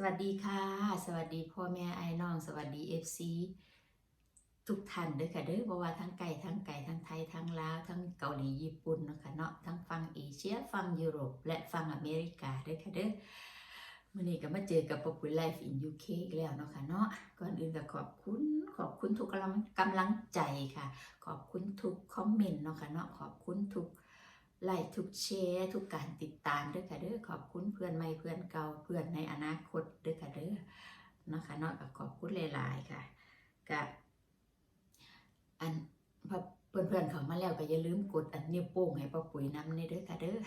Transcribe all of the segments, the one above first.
สวัสดีค่ะ สวัสดีพ่อแม่ไอ้น้อง สวัสดี FC ทุกท่านเด้อค่ะเด้อบ่ว่าทั้งไก่ทั้งไก่ทั้งไทยทั้งลาวทั้งเกาหลีญี่ปุ่นเนาะค่ะเนาะทั้งฝั่งเอเชียฝั่งยุโรป และฝั่งอเมริกาเด้อค่ะเด้อมื้อนี้ก็มาเจอกับ Popular Life in UK อีกแล้วเนาะค่ะเนาะก่อนอื่นก็ขอบคุณขอบคุณทุกกำลังกำลังใจค่ะ ขอบคุณทุกคอมเมนต์เนาะค่ะเนาะขอบคุณทุก ไลค์ทุกแชร์ทุกการติดตามด้วยค่ะเด้อขอบคุณเพื่อนใหม่เพื่อนเก่าเพื่อนในอนาคตด้วยค่ะเด้อนะคะเนากขอบคุณหลายๆค่ะกับอันพอเพื่อนๆเขามาแล้วก็อย่าลืมกดอันนิ้วโป้งให้ป้าปุ๋ยน้ำในเด้อค่ะเด้อ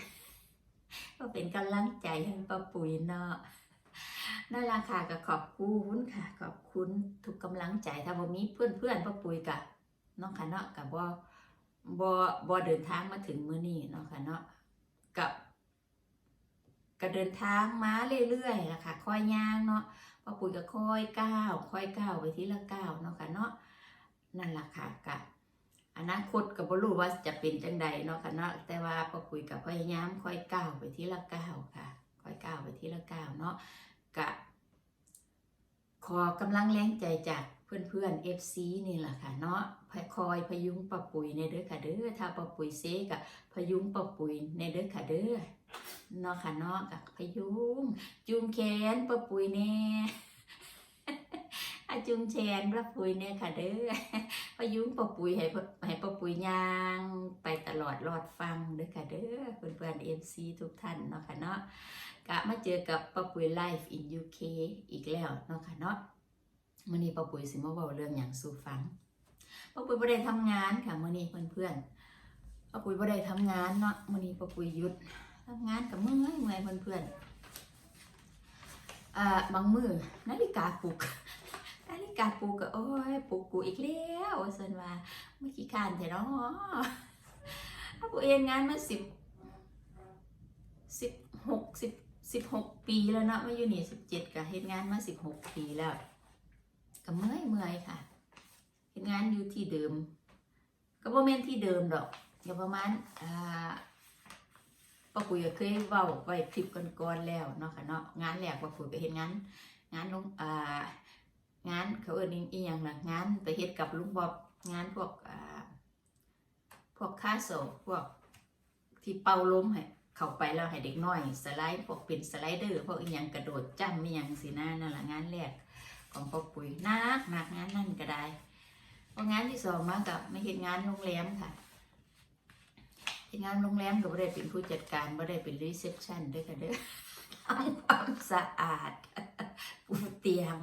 ก็เป็นกำลังใจให้ป้าปุ๋ยเนาะนั่นละค่ะก็ขอบคุณค่ะ ขอบคุณทุกกำลังใจถ้าบ่มีเพื่อนๆป้าปุ๋ยกะเนาะค่ะเนาะกับว่า บอบอเดินทางมาถึงมื้อนี้เนาะค่ะเนาะกับก็เดินทางมาเรื่อยๆนะคะค่อยย่างเนาะพอปุ๋ยก็ค่อยก้าวค่อยก้าวไปทีละก้าวเนาะค่ะเนาะนั่นแหละค่ะกับอนาคตก็บ่รู้ว่าจะเป็นจังใดเนาะค่ะเนาะแต่ว่าพอปุ๋ยก็พยายามค่อยก้าวไปทีละก้าวค่ะ ค่อยก้าวไปทีละก้าวเนาะกะขอกำลังแรงใจจาก เพื่อนๆ FC นี่แหละค่ะเนาะคอยพยุงปะปุ๋ยในเด้อค่ะเด้อถ้าปะปุ๋ยเซกะพยุงปะปุ๋ยในเด้อค่ะเด้อเนาะค่ะเนาะกะพยุงจุงแขนปะปุ๋ยแน่อาจุงแขนปะปุ๋ยแน่ค่ะเด้อพยุงปะปุ๋ยให้ให้ปะปุ๋ยยางไปตลอดรอดฟังเด้อค่ะเด้อเพื่อนๆ FC ทุกท่านเนาะค่ะเนาะกะมาเจอกับป้าปุ๋ยไลฟ์ in UK อีกแล้วเนาะค่ะเนาะ มื่อนี้ป้าปุ๋ยสิมาเว้าเรื่องอย่างสู่ฟังป้าปุ๋ยบ่ได้ทำงานค่ะมื่อนี้เพื่อนๆป้าปุ๋ยบ่ได้ทำงานเนาะมื่อนี้ป้าปุ๋ยหยุดทำงานกับเมื่อยเมื่อยเพื่อนๆอ่าบางมือนาฬิกาปลุกนาฬิกาปลุกก็โอ้ยปลุกกูอีกแล้วว่าซั่นว่าเมื่อกี้คร้านแท้เนาะป้าปุ๋ยเองงานมาสิบสิบหกสิบสิบหกปีแล้วเนาะมาอยู่นี่สิบเจ็ดก็เฮ็ดงานมาสิบหกปีแล้ว ก็เมื่อยเมื่อยค่ะเฮ็ดงานอยู่ที่เดิม ก็บ่แม่นที่เดิมดอกก็ประมาณอ่าป้าปุ๋ยก็เคยเว้าไว้คลิปก่อนๆแล้วเนาะค่ะเนาะงานแรกป้าปุ๋ยไปเฮ็ดงานงานลงอ่างานเขาเอิ้นอีหยังล่ะงานไปเฮ็ดกับลุงบ๊อบงานพวกอ่าพวกค่าโซพวกที่เป่าล้มให้เข้าไปแล้วให้เด็กน้อย สไลด์พวกเป็นสไลเดอร์พวกอีหยังกระโดดจ้ำอีหยังสินะนั่นแหละงานแรก ของพ่อปุ๋ยนักหนักงานนั่นก็ได้พองานที่สองมากับไม่เห็นงานโรงแรมค่ะเห็นงานโรงแรมก็ไม่ได้เป็นผู้จัดการไม่ได้เป็นรีเซพชันด้วยค่ะเด้อทำความสะอาดปูเตียง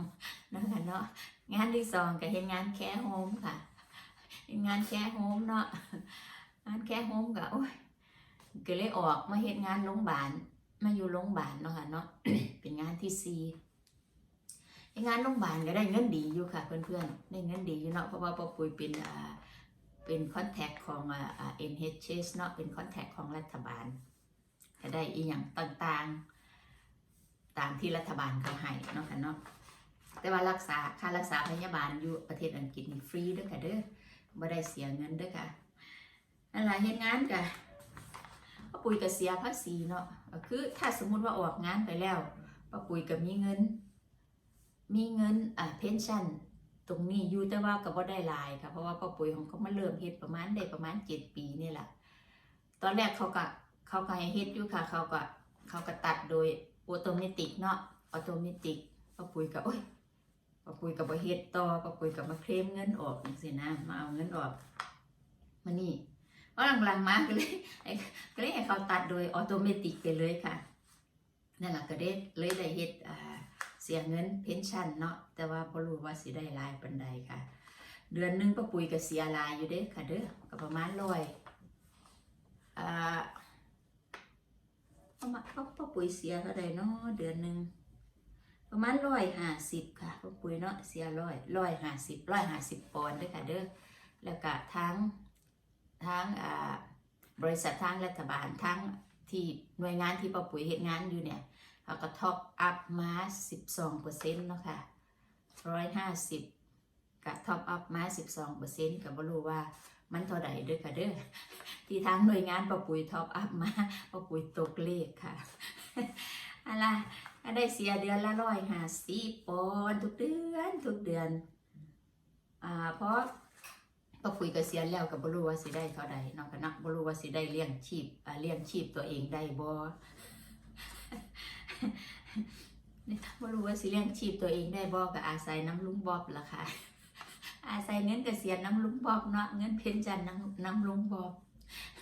นะคะเนาะงานที่สองก็เห็นงานแค่โฮมค่ะเห็นงานแค่โฮมเนาะงานแค่โฮมก็โอ้ยก็เลยออกมาเฮ็ดงานโรงพยาบาลมาอยู่โรงพยาบาลเนาะค่ะเนาะเป็นงานที่สี่ งานโรงพยาบาลก็ได้เงินดีอยู่ค่ะ เพื่อนๆได้เงินดีอยู่เนาะเพราะว่าปอปุยเป็นอ่าเป็นคอนแทคของอ่า NHS เนาะเป็นคอนแทคของรัฐบาลก็ได้อีหยังต่างๆ ตามที่รัฐบาลเขาให้เนาะค่ะเนาะแต่ว่ารักษาค่ารักษาพยาบาลอยู่ประเทศอังกฤษนี่ฟรีเด้อค่ะเด้อบ่ได้เสียเงินเด้อค่ะนั่นแหละเฮ็ดงานก็ป้าปุ๋ยก็เสียภาษีเนาะคือถ้าสมมุติว่าออกงานไปแล้วป้าปุ๋ยก็มีเงิน มีเงินอ่าเพนชั่นตรงนี้อยู่แต่ว่าก็บ่ได้หลายค่ะเพราะว่าป้าปุ๋ยของเขามาเริ่มเฮ็ดประมาณได้ประมาณเจ็ดปีนี่แหละตอนแรกเขาก็เขาก็ให้เฮ็ดอยู่ค่ะ เขาก็เขาก็ตัดโดยออโตเมติเนาะออโตเมติกป้าปุ๋ยก็โอ้ยป้าปุ๋ยก็บ่เฮ็ดต่อป้าปุ๋ยก็มาเคลมเงินออกจังซี่นะมาเอาเงินออกมานี่เพราะหลังๆมาก็เลยก็เลยให้เขาตัดโดยออโตเมติไปเลยค่ะนั่นแหละก็ได้เลยได้เฮ็ดอ่า สียเงินเพนชั่นเนาะแต่ว่าบ่รู้ว่าสิได้หลายปานใดค่ะ เดือนนึงป้าปุ๋ยก็เสียหลายอยู่เด้ค่ะเด้อก็ประมาณร้อยอ่าประมาณป้าปุ๋ยเสียเท่าใดเนาะเดือนนึงประมาณร้อยห้าสิบค่ะป้าปุ๋ยเนาะเสียร้อยร้อยห้าสิบร้อยห้าสิบปอนด์ด้อค่ะเด้อแล้วก็ทั้งทั้งอ่าบริษัททางรัฐบาลทั้งที่หน่วยงานที่ป้าปุ๋ยเฮ็ดงานอยู่เนี่ย เขาก็ท็อปอัพมา12เปอร์เซ็นต์เนาะค่ะ150กับท็อปอัพมา12เปอร์เซ็นต์ก็บ่รู้ว่ามันเท่าใดเด้อค่ะเด้อที่ทางหน่วยงานป้าปุ๋ยท็อปอัพมาป้าปุ๋ยตกเลขค่ะอะไรได้เสียเดือนละร้อยห้าสิบปอนด์ทุกเดือนทุกเดือนอ่าเพราะพอคุยเกษียแล้วกับบรูว่าสิได้เท่าใดเนาะก็นักบรู้ว่าสิได้เลี้ยงชีพเลี้ยงชีพตัวเองได้บ่ บ่รู้ว่าสิเลี้ยงชีพตัวเองได้บ่ก็อาศัยน้ำลุงบอบละค่ะ อาศัยเงินเกษียณน้ำลุงบอบเนาะเงินเพนจันน้ำน้ำลุงบอบ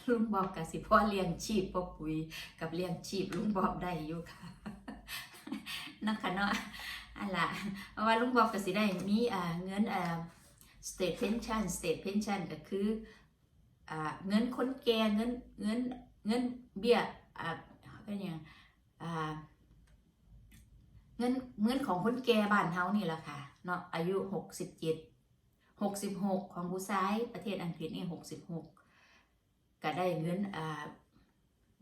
ลุงบอบกับสิพ่อเลี้ยงชีพพ่อปุ๋ยกับเลี้ยงชีพลุงบอบได้อยู่ค่ะนะคะเนาะอันละเพราะว่าลุงบอบก็สิได้มีเงินอ่า state pension state pension ก็คือเงินคนแก่เงินเงินเงินเบี้ยอ่าก็ยังอ่า เงินเงินของคนแก่บ้านเฮานี่แหละค่ะเนาะอายุหกสิบเจ็ดหกสิบหกของผู้ชายประเทศอังกฤษนี่หกสิบหกก็ได้เงินอ่า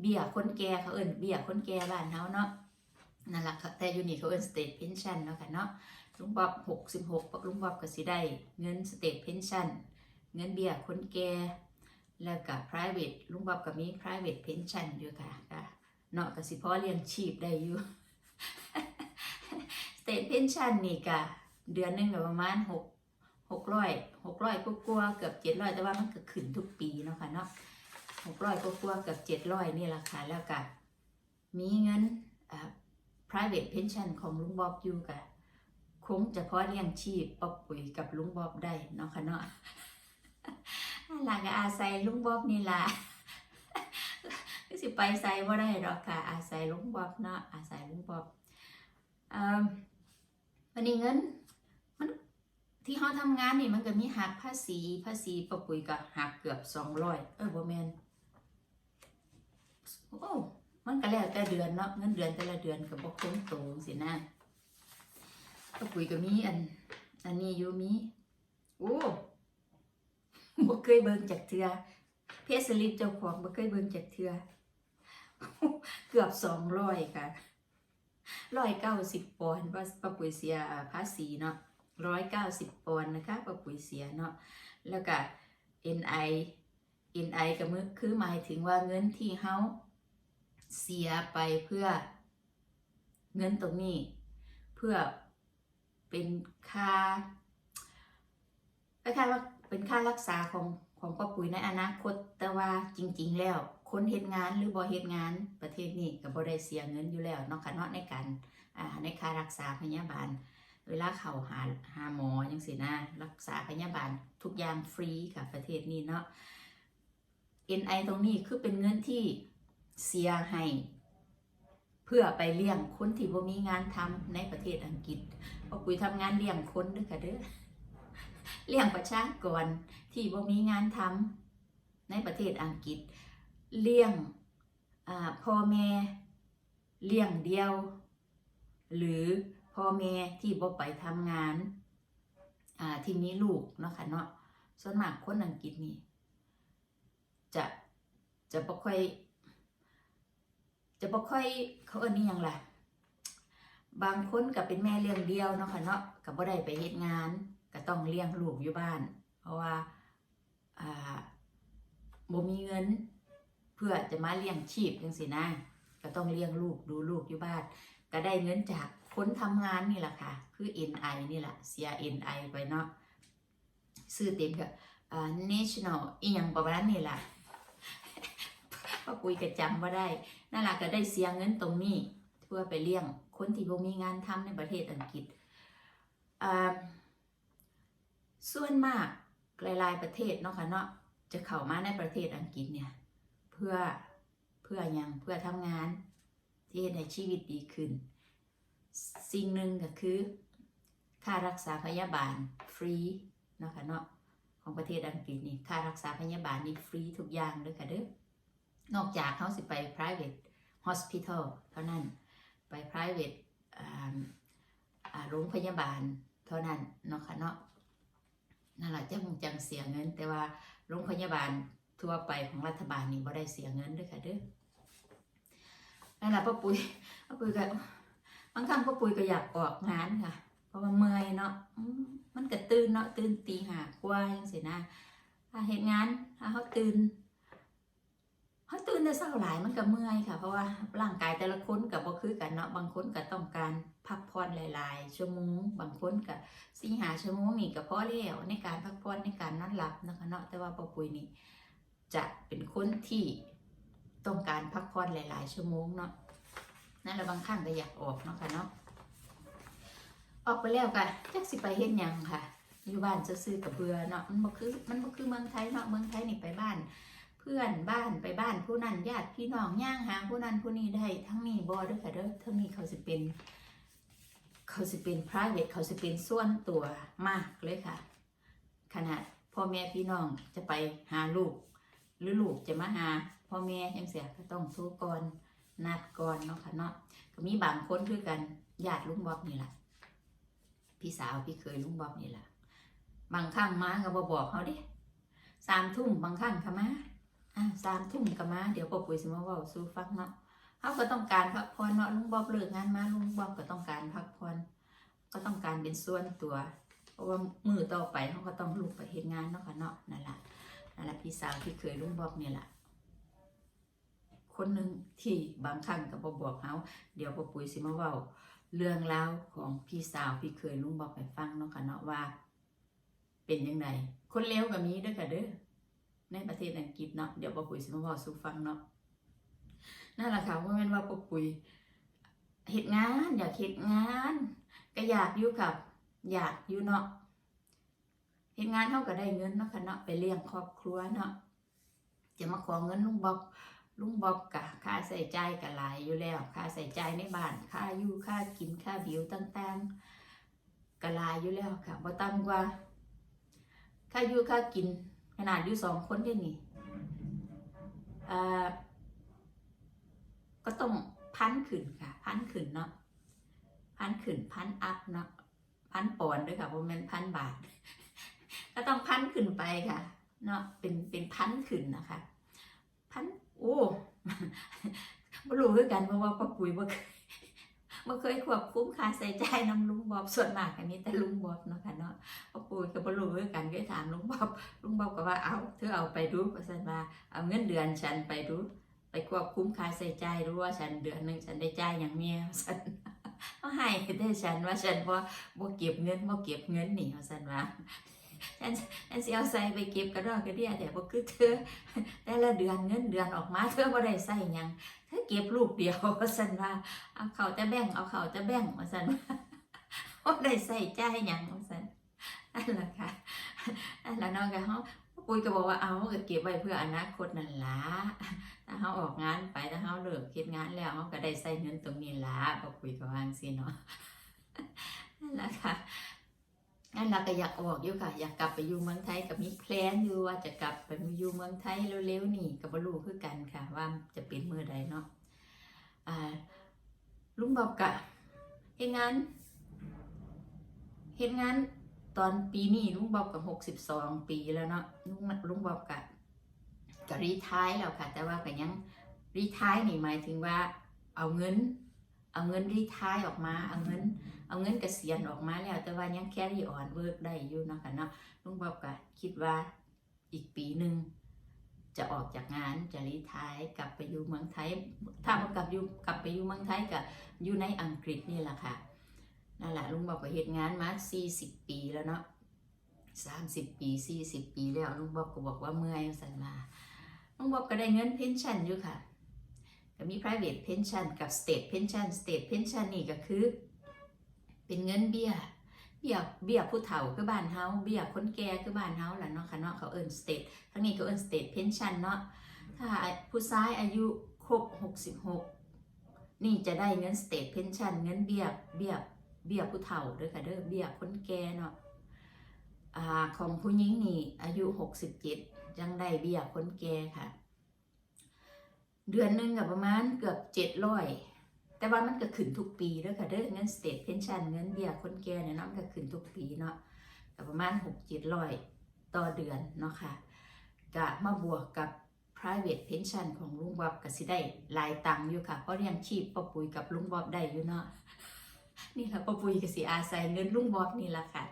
เบี้ยคนแก่เขาเอิ้นเบี้ยคนแก่บ้านเฮาเนาะนั่นแหละค่ะแต่อยู่นี่เขาเอิ้น state pension เนาะค่ะเนาะลุงบ๊อบหกสิบหกลุงบ๊อบก็สิได้เงินสเตทเพนชั่นเงินเบี้ยคนแก่แล้วก็ private ลุงบ๊อบก็มี private pension อยู่ค่ะเนาะก็สิพอเลี้ยงชีพได้อยู่ state pension นี่ก็เดือนหนึ่งก็ประมาณหกหกร้อยหกร้อยกว่าเกือบเจ็ดร้อยแต่ว่ามันก็ขึ้นทุกปีเนาะค่ะเนาะหกร้อยกว่าเกือบเจ็ดร้อยนี่แหละค่ะแล้วก็มีเงินอ่า private pension ของลุงบ๊อบอยู่ค่ะคงจะพอเลี้ยงชีพป๊อบปุ๋ยกับลุงบ๊อบได้เนาะค่ะเนาะหลังอาศัยลุงบ๊อบนี่ล่ะก็สิไปใส่ว่าได้หรอกค่ะ อาศัยลุงบ๊อบเนาะอาศัยลุงบ๊อบอ่อ วันนี้เงินมันที่เขาทำงานนี่มันก็มีหักภาษีภาษีป๊อบปุ๋ยก็หักเกือบสองร้อยเออบ่แมนโอ้มันก็แล้วแต่เดือนเนาะเงินเดือนแต่ละเดือนก็บ่คงตรงสินะก็ปุ๋ยก็มีอัน อันนี้อยู่มีโอ้บ่เคยเบิ่งจากเทือเพจสลิปเจ้าของบ่เคยเบิ่งจากเทือเกือบสองร้อยค่ะ ร้อยเก้าสิบปอนด์ว่าป้าปุ๋ยเสียภาษีเนาะร้อยเก้าสิบปอนด์นะคะป้าปุ๋ยเสียเนาะแล้วก็ NI NI ก็มือคือหมายถึงว่าเงินที่เฮาเสียไปเพื่อเงินตรงนี้ เพื่อเป็นค่าคล้ายๆว่าเป็นค่ารักษาของของป้าปุ๋ยในอนาคตแต่ว่าจริง ๆ แล้ว คนเฮ็ดงานหรือบ่เฮ็ดงานประเทศนี้ก็บ่ได้เสียเงินอยู่แล้วนาะค่ะนาะในการในค่ารักษาพยาบาล เวลาเข้าหาหาหมอจังซี่นะรักษาพยาบาลทุกอย่างฟรีค่ะประเทศนี้เนาะ NI ตรงนี้คือเป็นเงินที่เสียให้เพื่อไปเลี้ยงคนที่บ่มีงานทำในประเทศอังกฤษเพราะปุ๋ยทำงานเลี้ยงคนด้วยค่ะเด้อ เลี้ยงประชากรที่บ่มีงานทำในประเทศอังกฤษ เลี้ยงพ่อแม่เลี้ยงเดียว หรือพ่อแม่ที่บ่ไปทำงานที่มีลูกเนาะค่ะเนาะส่วนมากคนอังกฤษนี่จะจะบ่ค่อย จะบ่ค่อยเขาเอิ้นนี่ยังล่ะบางคนก็เป็นแม่เลี้ยงเดียวเนาะค่ะเนาะก็บ่ได้ไปเฮ็ดงานก็ต้องเลี้ยงลูกอยู่บ้าน เพราะว่าบ่มีเงิน พื่อจะมาเลี้ยงชีพจังซี่นะ ก็ต้องเลี้ยงลูกดูลูกอยู่บ้าน ก็ได้เงินจากคนทำงานนี่แหละค่ะ คือ NI นี่แหละเสีย NI ไปเนาะซื้อเต็มก็อ่า national อีหยังประมาณนี้ล่ะป้าปุยก็จำว่าได้นั่นแหละก็ได้เสียเงินตรงนี้ เพื่อไปเลี้ยงคนที่บ่มีงานทำในประเทศอังกฤษส่วนมากหลายๆประเทศเนาะค่ะเนาะจะเข้ามาในประเทศอังกฤษเนี่ย เพื่อเพื่อหยังเพื่อทำงานที่เฮ็ดให้ชีวิตดีขึ้น สิ่งหนึ่งก็คือ ค่ารักษาพยาบาลฟรีเนาะค่ะเนาะของประเทศอังกฤษนี่ค่ารักษาพยาบาลนี่ฟรีทุกอย่างเลยค่ะเด้อนอกจากเขาสิไป private hospital เท่านั้นไป private โรงพยาบาลเท่านั้นเนาะค่ะเนาะนั่นแหละจังจังเสียเงิน แต่ว่าโรงพยาบาล ทั่วไปของรัฐบาลนี่บ่ได้เสียเงินด้วยค่ะเด้อนั่นแหละป้าปุ๋ยป้าปุ๋ยก็บางครั้งป้าปุ๋ยก็อยากออกงานค่ะ เพราะว่าเมื่อยเนาะมันก็ตื่นเนาะตื่นตีหากว่าจังซี่นะถ้าเฮ็ดงานถ้าเขาตื่นเขาตื่นแต่เช้าหลายมันก็เมื่อยค่ะ เพราะว่าร่างกายแต่ละคนก็บ่คือกันเนาะบางคนก็ต้องการพักผ่อนหลาย ๆ ชั่วโมง บางคนก็สี่หาชั่วโมงนี่ก็พอแล้วในการพักผ่อนในการนอนหลับนะคะเนาะแต่ว่าปอปุยนี่ จะเป็นคนที่ต้องการพักผ่อนหลาย ๆ ชั่วโมงเนาะนั่นแหละบางครั้งก็อยากออกเนาะค่ะเนาะออกไปแล้วก็จักสิไปเฮ็ดหยังค่ะ อยู่บ้านจะซื่อกับเบื่อเนาะมันบ่คือมันบ่คือเมืองไทยเนาะเมืองไทยนี่ไปบ้าน เพื่อนบ้านไปบ้านผู้นั้นญาติพี่น้องย่างหาผู้นั้นผู้นี้ได้ทั้งนี้บ่ด้อค่ะเด้อทั้งนี้เขาสิเป็น เขาสิเป็น private เขาสิเป็นส่วนตัวมากเลยค่ะ ขนาดพ่อแม่พี่น้องจะไปหาลูก หรือลูกจะมาหาพ่อแม่ยังเสียก็ต้องโทรก่อนนัดก่อนเนาะค่ะเนาะก็มีบางคนคือกันญาติลุงบ๊อบนี่แหละพี่สาวพี่เคยลุงบ๊อบนี่แหละบางครั้งมาก็บอบอกเขาดิสามทุ่มบางครั้งก็มาอ่าสามทุ่มก็มาเดี๋ยวปอปุ๋ยสิมาว่าสู่ฟังเนาะเขาก็ต้องการพักผ่อนเนาะลุงบ๊อบเลิกงานมาลุงบ๊อบก็ต้องการพักผ่อนก็ต้องการเป็นส่วนตัว เพราะว่ามือต่อไปเขาก็ต้องลุกไปเฮ็ดงานเนาะค่ะเนาะนั่นแหละ นั่นแหละพี่สาวที่เคยลุงบอบเนี่ยแหละคนหนึ่งที่บางครั้งก็บบอกเขาเดี๋ยวปอปุ๋ยสิมาเว้าเรื่องราวของพี่สาวพี่เคยลุงบอกให้ฟังเนาะค่ะเนาะว่า เป็นยังไงคนเลวก็มีเด้วยค่ะเด้อในประเทศอังกฤษเนาะเดี๋ยวปอปุ๋ยสิมาเว้าสู่ฟังเนาะนั่นแหละค่ะว่าแม่นว่าปอปุ๋ยเฮ็ดงาน อยากเฮ็ดงาน ก็อยากอยู่กับ อยากอยู่เนาะ เฮ็ดงานเท่าก็ได้เงินเนาะค่ะเนาะไปเลี้ยงครอบครัวเนาะจะมาขอเงินลุงบอกลุงบอกกะค่าใส่ใจกะหลายอยู่แล้วค่าใส่ใจในบ้านค่าอยู่ค่ากินค่าบิวต่างๆกะหลายอยู่แล้วค่ะบ่ต่ำกว่าค่าอยู่ค่ากินขนาดอยู่สองคนเด้นี่อ่าก็ต้องพันขึ้นค่ะ พันขึ้นเนาะพันขึ้นพันอัพเนาะพันปอนด้วยค่ะบ่แม่นพันบาท ก็ต้องพันขึ้นไปค่ะเนาะเป็นเป็นพันขึ้นนะคะพันโอ้บ่รู้คือกันเพราะว่าป้าปุ๋ยบ่เคยบ่เคยควบคุมค่าใช้จ่ายนำลุงบอบส่วนมากอันนี้แต่ลุงบอบเนาะค่ะเนาะป้าปุ๋ยก็บ่รู้คือกันก็ถามลุงบอบลุงบอบก็ว่าเอาเธอเอาไปดูว่าซั่นว่าเอาเงินเดือนฉันไปดู ไปควบคุมค่าใช้จ่ายรู้ว่าฉันเดือนหนึงฉันได้จ่ายหยังเมียว่าซั่นเอาให้ได้ฉันว่าฉันบ่บ่เก็บเงินบ่เก็บเงินนี่ว่าซั่นว่า ฉันฉันสิเอาใส่ไปเก็บกระดอกกระเดียแต่บ่คือเธอ แต่ละเดือนเงินเดือนออกมาเธอบ่ได้ใส่หยังเธอเก็บลูกเดียวว่าซั่นว่าเอาเขาแต่แบ่งเอาเขาแต่แบ่งว่าซั่นว่าบ่ได้ใส่ใจายหยังว่าซั่นนั่นล่ะค่ะนั่นละน้องก็เฮาปุ้ยก็บอกว่าเอาก็เก็บไว้เพื่ออนาคตนั่นล่ะถ้าเฮาออกงานไปถ้าเฮาเลิกเฮ็ดงานแล้วเฮาก็ได้ใส่เงินตรงนี้ล่ะบ่ปุ้ยก็ว่าจังซี่เนาะนั่นละค่ะ นั่นล่ะก็อยากออกอยู่ค่ะ อยากกลับไปอยู่เมืองไทยกับมีแพลนอยู่ว่าจะกลับไปอยู่เมืองไทยเร็วๆนี่ก็บ่รู้คือกันค่ะ ว่าจะเป็นเมื้อใดเนาะลุงบอกกะเฮ็ดงานเฮ็ดงานตอนปีนี้ลุงบอกกับ62ปีแล้วเนาะลุงลุงบอกกะก็รีทายแล้วค่ะ แต่ว่าก็ยังรีทายนี่หมายถึงว่าเอาเงิน เอาเงินรีทายออกมา เอาเงิน เอาเงินเกษียณออกมาแล้ว แต่ว่ายังแค่รี่ออนเวิร์กได้อยู่เนาะค่ะเนาะลุงบอกก็คิดว่าอีกปีหนึ่งจะออกจากงานจะรีทายกลับไปอยู่เมืองไทย ถ้าบ่กลับอยู่กลับไปอยู่เมืองไทยก็อยู่ในอังกฤษนี่แหละค่ะนั่นแหละลุงบอกก็เฮ็ดงานมา40 ปีแล้วเนาะ30 ปี 40 ปีแล้วลุงบอกก็บอกว่าเมื่อยสันมาลุงบอกก็ได้เงินเพนชั่นอยู่ค่ะ ก็มี private pension กับ state pension state pension นี่ก็คือ เป็นเงินเบี้ยเบี้ยเบี้ยผู้เฒ่าคือบ้านเฮาเบี้ยคนแก่คือบ้านเฮาล่ะเนาะค่ะเนาะเขาเอิ้น state ทั้งนี้เขาเอิ้น state pension เนาะถ้าผู้ชายอายุครบ 66 นี่จะได้เงิน state pension เงินเบี้ยเบี้ยเบี้ยผู้เฒ่าเด้อค่ะเด้อเบี้ยคนแก่เนาะอ่าของผู้หญิงนี่อายุ 67ยังได้เบี้ยคนแก่ค่ะ เดือนหนึ่งกับประมาณเกือบเจ็ดร้อยแต่ว่ามันก็ขึ้นทุกปีเด้วค่ะเด้อเงินสเตทเพนชั่นเงินเบี้ยคนแก่เนี่ยเนาะมันก็ขึ้นทุกปีเนาะก็ประมาณหกเจ็ดร้อยต่อเดือนเนาะค่ะก็มาบวกกับ private pension ของลุงบ๊อบก็สิได้หลายตังค์อยู่ค่ะเพราะเรียงชีพปะปุ๋ยกับลุงบ๊อบได้อยู่เนาะ นี่แหละป้าปุ๋ยก็สิอาศัยเงินลุงบอบนี่แหละค่ะ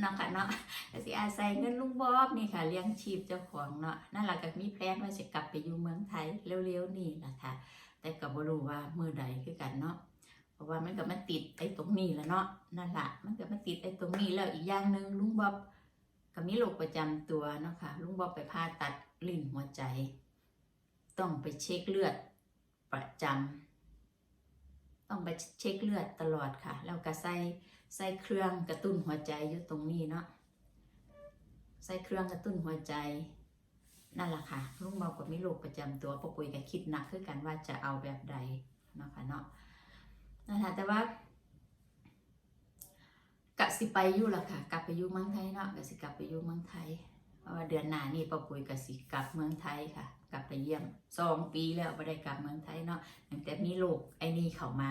เนาะค่ะเนาะก็สิอาศัยเงินลุงบอบนี่ค่ะเลี้ยงชีพเจ้าของเนาะนั่นแหละก็มีแพลนว่าจะกลับไปอยู่เมืองไทยเร็วๆนี่แหละค่ะ แต่ก็บ่รู้ว่าเมื่อใดคือกันเนาะเพราะว่ามันก็มาติดไอ้ตรงนี้แหละเนาะนั่นแหละมันก็มาติดไอ้ตรงนี้แล้วอีกอย่างหนึ่งลุงบอบก็มีโรคประจำตัวเนาะค่ะลุงบอบไปผ่าตัดลิ้นหัวใจ ต้องไปเช็คเลือดประจำ ต้องไปเช็คเลือดตลอดค่ะ แล้วก็ใส่ใส่เครื่องกระตุ้นหัวใจอยู่ตรงนี้เนาะใส่เครื่องกระตุ้นหัวใจนั่นแหละค่ะลุงเบากับมีโรคประจำตัวปอปุ๋ยก็คิดหนักคือกันว่าจะเอาแบบใดเนาะค่ะเนาะนั่นแหละแต่ว่ากะสิไปอยู่ละค่ะ กลับไปอยู่เมืองไทยเนาะกะสิกลับไปอยู่เมืองไทยเพราะว่าเดือนหน้านี่ปอปุ๋ยกะสิกลับเมืองไทยค่ะ กลับไปเยี่ยมสองปีแล้วไม่ได้กลับเมืองไทยเนาะตั้งแต่มีโรคไอ้นี่เข้ามา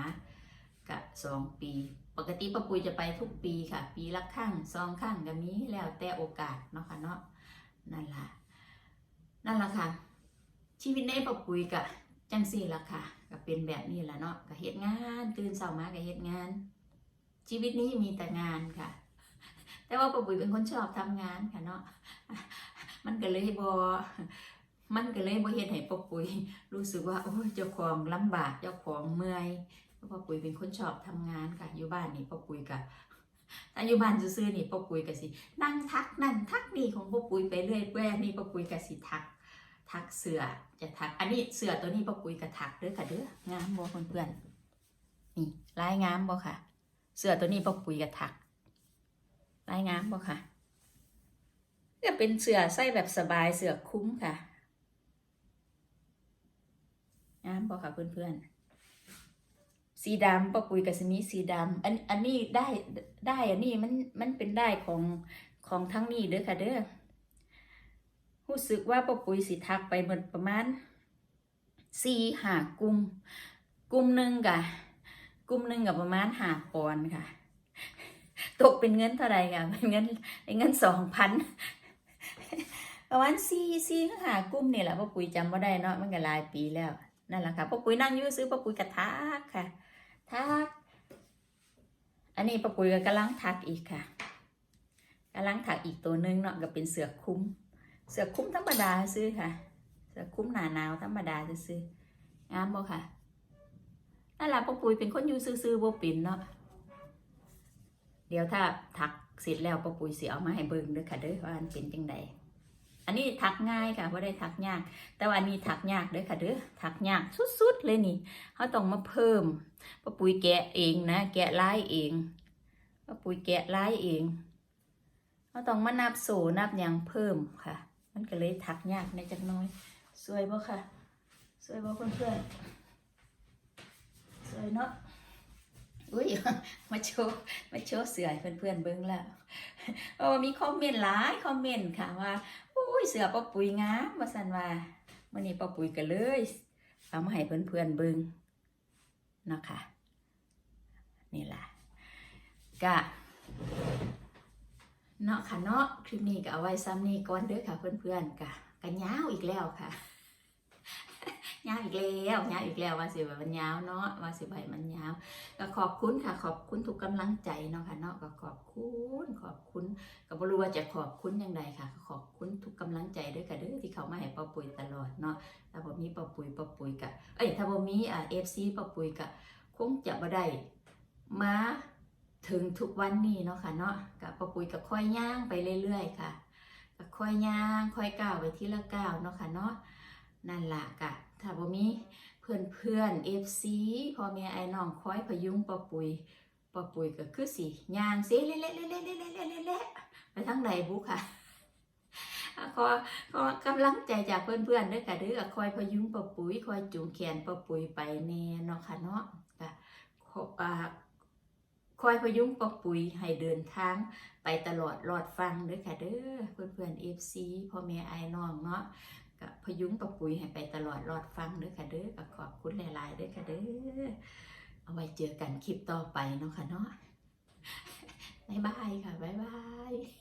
กะสองปี ปกติปอปุ๋ยจะไปทุกปีค่ะ ปีละครั้งสองครั้งก็มีแล้วแต่โอกาสเนาะค่ะเนาะนั่นล่ะนั่นแหละค่ะ ชีวิตในปะปุยกะจังสี่ละค่ะก็เป็นแบบนี้แหละเนาะก็เฮ็ดงานตื่นเช้ามาก็เฮ็ดงาน ชีวิตนี้มีแต่งานค่ะ แต่ว่าปะปุยเป็นคนชอบทำงานค่ะเนาะมันก็เลยบอ มันก็เลยบ่เฮ็ดให้ปะปุยรู้สึกว่าโอ้ยเจ้าของลำบากเจ้าของเมื่อยเพราะปะปุยเป็นคนชอบทำงานค่ะอยู่บ้านนี่ปะปุยกะถ้าอยู่บ้านซื่อๆนี่ปะปุยก็สินั่งทักนั่นทักนี่ของปะปุยไปเรื่อยแว่นี่ปะปุยก็สิทัก ทักเสือจะทัก อันนี้เสือตัวนี้ปะปุยกระทักเด้อค่ะเด้องามบ่เพื่อนๆนี่ลายงามบ่ค่ะ เสือตัวนี้ปะปุยกระทักลายงามบ่ค่ะก็เป็นเสือใส่แบบสบายเสือคุ้มค่ะ งามบ่ค่ะเพื่อนๆ สีดำปะปุยกับสมีสีดำอันอันนี้ได้ได้อันนี้มันมันเป็นได้ของของทั้งนี้เด้อค่ะเด้อรู้สึกว่าป้าปุ๋ยสิทักไปเหมือนประมาณสี่หากลุ่มกลุ่มหนึ่งกะกลุ่มหนึ่งกับประมาณหาปอนด์ค่ะ ตกเป็นเงินเท่าไรค่ะเป็นเงินเป็นเงินสองพันประมาณสี่สี่หากลุ่มนี่แหละป้าปุ๋ยจำว่าได้เนาะมันก็หลายปีแล้ว นั่นแหละค่ะป้าปุ๋ยนั่งอยู่ซื้อป้าปุ๋ยกระทักค่ะทัก อันนี้ป้าปุ๋ยก็กำลังทักอีกค่ะกำลังถักอีกตัวหนึงเนาะก็เป็นเสือคุ้ม เสือคุ้มธรรมดาซื้อค่ะ เสือคุ้มหนาหนาวธรรมดาซื้องามบ่ค่ะนั่นแหละป้าปุ๋ยเป็นคนอยู่ซื่อๆบ่เป็นเนาะเดี๋ยวถ้าถักเสร็จแล้วป้าปุ๋ยเสิเอามาให้เบิ่งด้อค่ะเด้อว่ามันเป็นจังได อันนี้ถักง่ายค่ะบ่ได้ถักยาก แต่ว่าอันนี้ถักยากเด้อค่ะเด้อถักยากสุดๆเลยนี่เขาต้องมาเพิ่มป้าปุ๋ยแกะเองนะแกะลายเองป้าปุ๋ยแกะลายเองเขาต้องมานับโซ่นับยังเพิ่มค่ะ มันก็เลยถักยากในจักน้อยสวยบ่ค่ะสวยบ่เพื่อนๆสวยเนาะอุ้ยมาโชว์มาโชว์เสือให้เพื่อนเบิ่งแล้วเพราะว่ามีคอมเมนต์หลายคอมเมนต์ค่ะว่า ยเสือป้าปุ๋ยงามว่าสันว่ามื้อนี้ป้าปุ๋ยก็เลยเอามาให้เพื่อนๆเบิ่งเนาะค่ะนี่ล่ะก็เนาะค่ะเนาะคลิปนี้ก็เอาไว้ซ้ำนี้ก่อนเด้อค่ะเพื่อนๆก็กันยาวอีกแล้วค่ะ ยาวอีกแล้วยาวอีกแล้วว่าสิว่ามันยาวเนาะว่าสิว่าให้มันยาวก็ขอบคุณค่ะ ขอบคุณทุกกำลังใจเนาะค่ะเนาะก็ขอบคุณขอบคุณก็บ่รู้ว่าจะขอบคุณยังไงค่ะ ขอบคุณทุกกำลังใจด้วยค่ะเด้อที่เขามาให้ป้าปุ๋ยตลอดเนาะถ้าบ่มีป้าปุ๋ยป้าปุ๋ยกะเอ้ยถ้าบ่มีอ่า FC ป้าปุ๋ยกะคงจะบ่ได้มาถึงทุกวันนี้เนาะค่ะเนาะกับป้าปุ๋ยก็ค่อยย่างไปเรื่อยๆค่ะก็ค่อยย่างค่อยก้าวไปทีละก้าวเนาะค่ะเนาะนั่นละกะ ถ้าบ่มีเพื่อนเพื่อนเอฟซีพ่อแม่ไอ้น้องคอยพยุงปอปุยปอปุยก็คือสิย่างสิเละเละเละเละเละเละเละไปทั้งไหนบุค่ะขอขอกำลังใจจากเพื่อนๆด้วยค่ะด้วยคอยพยุงปอปุยคอยจูงแขนปอปุยไปแน่เนาะคะเนาะค่ะคอยพยุงปอปุยให้เดินทางไปตลอดรอดฟังด้วยค่ะเด้อเพื่อนๆเอฟซีพ่อแม่ไอ้น้องเนาะ ก็พยุงปะปุ๋ยให้ไปตลอดรอดฟังเด้อค่ะเด้อก็ขอบคุณหลายๆเด้อค่ะเด้อเอาไว้เจอกันคลิปต่อไปเนาะค่ะเนาะบ๊ายบายค่ะบ๊ายบาย